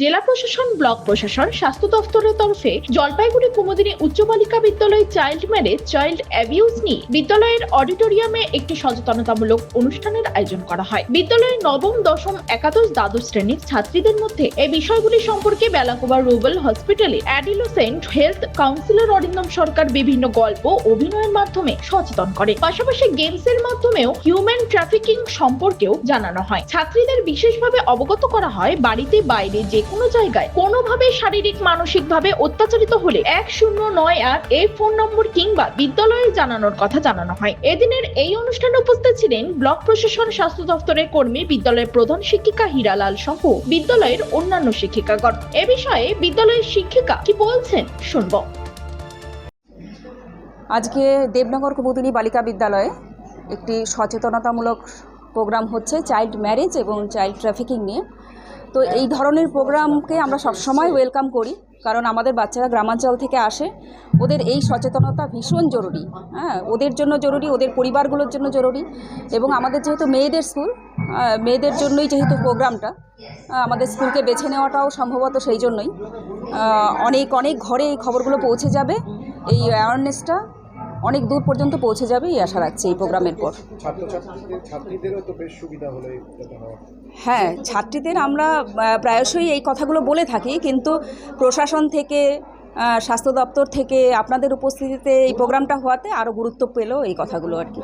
জেলা প্রশাসন, ব্লক প্রশাসন, স্বাস্থ্য দফতরের তরফে জলপাইগুড়ি কুমুদিনী উচ্চ বালিকা বিদ্যালয় চাইল্ড ম্যারেজ, চাইল্ড অ্যাবিউজ নিয়ে বিদ্যালয়ের অডিটোরিয়ামে একটি সচেতনতামূলক অনুষ্ঠানের আয়োজন করা হয়। বিদ্যালয়ের নবম, দশম, একাদশ, দ্বাদশ শ্রেণির ছাত্রীদের মধ্যে এই বিষয়গুলি সম্পর্কে বেলাকোবা রুবেল হসপিটালে adolescent health counsellor Arindam Sarkar বিভিন্ন গল্প, অভিনয়ের মাধ্যমে সচেতন করে। পাশাপাশি গেমসের মাধ্যমেও হিউম্যান ট্রাফিকিং সম্পর্কেও জানানো হয়। ছাত্রীদের বিশেষভাবে অবগত করা হয় বাড়িতে বাইরে যে কোনো জায়গায় কোনোভাবে শারীরিক, মানসিকভাবে অত্যাচারিত হলে এক শূন্য নয় আট এই ফোন নম্বর কিংবা বিদ্যালয়ে জানানোর কথা জানানো হয়। এদিনের এই অনুষ্ঠানে উপস্থিত ছিলেন ব্লক প্রশাসন, স্বাস্থ্য দপ্তরের কর্মী, বিদ্যালয়ের প্রধান শিক্ষিকা হীরালাল সহ বিদ্যালয়ের অন্যান্য শিক্ষিকাগণ। এ বিষয়ে বিদ্যালয়ের শিক্ষিকা কি বলছেন শুনব। আজকে দেবনগর কুমুদিনী বালিকা বিদ্যালয়ে একটি সচেতনতামূলক প্রোগ্রাম হচ্ছে, চাইল্ড ম্যারেজ এবং চাইল্ড ট্রাফিকিং নিয়ে। তো এই ধরনের প্রোগ্রামকে আমরা সবসময় ওয়েলকাম করি, কারণ আমাদের বাচ্চারা গ্রামাঞ্চল থেকে আসে। ওদের এই সচেতনতা ভীষণ জরুরি। হ্যাঁ ওদের জন্য জরুরি, ওদের পরিবারগুলোর জন্য জরুরি। এবং আমাদের যেহেতু মেয়েদের স্কুল মেয়েদের জন্যই যেহেতু প্রোগ্রামটা আমাদের স্কুলকে বেছে নেওয়াটাও সম্ভবত সেই জন্যই। অনেক অনেক ঘরে এই খবরগুলো পৌঁছে যাবে। এই অ্যাওয়ারনেসটা অনেক দূর পর্যন্ত পৌঁছে যাবে এই আশা রাখছি এই প্রোগ্রামের পর। ছাত্রছাত্রীদের ছাত্রীদেরও তো বেশ সুবিধা হলো এটা হওয়া হ্যাঁ ছাত্রীদের আমরা প্রায়শই এই কথাগুলো বলে থাকি কিন্তু প্রশাসন থেকে স্বাস্থ্য দপ্তর থেকে আপনাদের উপস্থিতিতে এই প্রোগ্রামটা হওয়াতে আরও গুরুত্ব পেল এই কথাগুলো আর কি।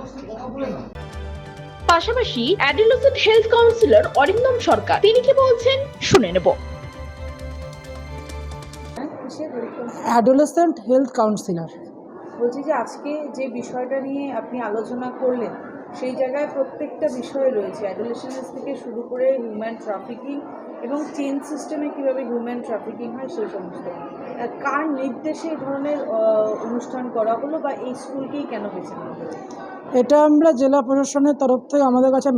পাশাপাশি adolescent health counsellor Arindam Sarkar তিনি কি বলছেন? শুনে নেব। Adolescent health counsellor. বলছি যে আজকে যে বিষয়টা নিয়ে আপনি আলোচনা করলেন, সেই জায়গায় প্রত্যেকটা বিষয় রয়েছে। অ্যাডোলেশনস থেকে শুরু করে হিউম্যান ট্রাফিকিং এবং চেন সিস্টেমে কীভাবে হিউম্যান ট্রাফিকিং হয় সেই সমস্ত। কার নির্দেশে এই ধরনের অনুষ্ঠান করা হলো বা এই স্কুলকেই কেন বেছে নেওয়া এটা আমরা জেলা প্রশাসনের তরফ থেকে আমাদের কাছে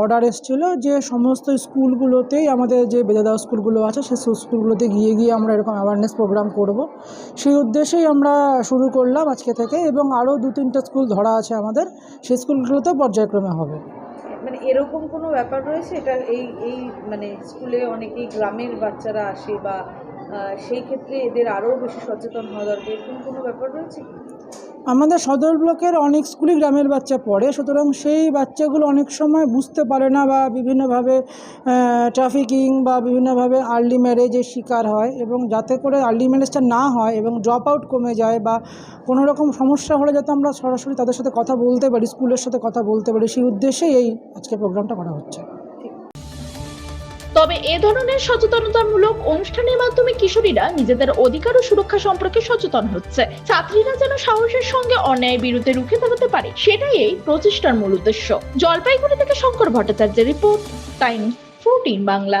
অর্ডার এসেছিল যে সমস্ত স্কুলগুলোতেই আমাদের যে বেদাদা স্কুলগুলো আছে সেই স্কুলগুলোতে গিয়ে গিয়ে আমরা এরকম অ্যাওয়ারনেস প্রোগ্রাম করব। সেই উদ্দেশ্যেই আমরা শুরু করলাম আজকে থেকে এবং আরও দু তিনটে স্কুল ধরা আছে আমাদের। সেই স্কুলগুলোতেও পর্যায়ক্রমে হবে। মানে এরকম কোনো ব্যাপার রয়েছে? এটা এই এই মানে স্কুলে অনেকেই গ্রামের বাচ্চারা আসে বা সেই ক্ষেত্রে এদের আরও বেশি সচেতন হওয়া দরকার, এরকম কোনো ব্যাপার রয়েছে? আমাদের সদর ব্লকের অনেক স্কুলই গ্রামের বাচ্চা পড়ে, সুতরাং সেই বাচ্চাগুলো অনেক সময় বুঝতে পারে না বা বিভিন্নভাবে ট্রাফিকিং বা বিভিন্নভাবে আর্লি ম্যারেজের শিকার হয় এবং যাতে করে আর্লি ম্যারেজটা না হয় এবং ড্রপ আউট কমে যায় বা কোনো রকম সমস্যা হলে যাতে আমরা সরাসরি তাদের সাথে কথা বলতে পারি, স্কুলের সাথে কথা বলতে পারি, সেই উদ্দেশ্যেই এই আজকে প্রোগ্রামটা করা হচ্ছে। তবে এ ধরনের সচেতনতামূলক অনুষ্ঠানের মাধ্যমে কিশোরীরা নিজেদের অধিকার ও সুরক্ষা সম্পর্কে সচেতন হচ্ছে। ছাত্রীরা যেন সাহসের সঙ্গে অন্যায়ের বিরুদ্ধে রুখে দাঁড়াতে পারে, সেটাই এই প্রচেষ্টার মূল উদ্দেশ্য। জলপাইগুড়ি থেকে শঙ্কর ভট্টাচার্যের রিপোর্ট টাইম ফোরটিন বাংলা।